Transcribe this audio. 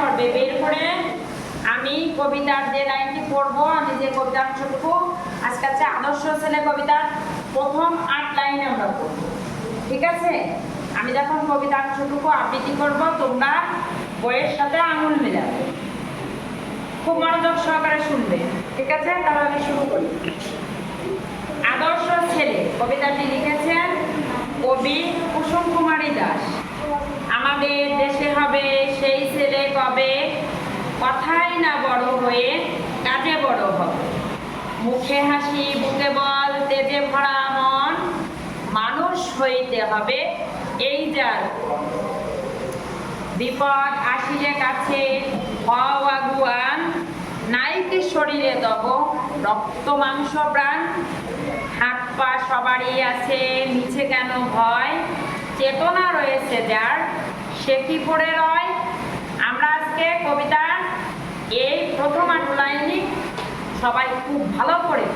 করবে। বের করে আমি কবিতার যে লাইনটি পড়ব, আমি যে কবিতার অংশটুকু আজকে আছে আদর্শ ছেলে কবিতার প্রথম আট লাইনে আমরা পড়ব। ঠিক আছে? আমি যখন কবিতা অংশটুকু আবৃত্তি করব, তোমরা বইয়ের সাথে আঙুল মেলাবে। খুব মনোযোগ সহকারে শুনবে। ঠিক আছে? তাহলে আমি শুরু করি। আদর্শ ছেলে, কবিতাটি লিখেছেন কবি কবে কথাই না বড় হয়ে কাজে বড় হবে। মুখে হাসি, বুকে বল, তেজে ভরা মন, মানুষ হইতে হবে এই যার। বিপদ আসিলে কাছে হও আগুয়ান, নাইকে শরীরে তব রক্ত মাংস প্রাণ। হাত পা সবারই আছে, নিচে কেন ভয়? চেতনা রয়েছে যার, সে কি পড়ে রয় আমরা আজকে কবিতা এই প্রথম আট লাইনই সবাই খুব ভালো করে।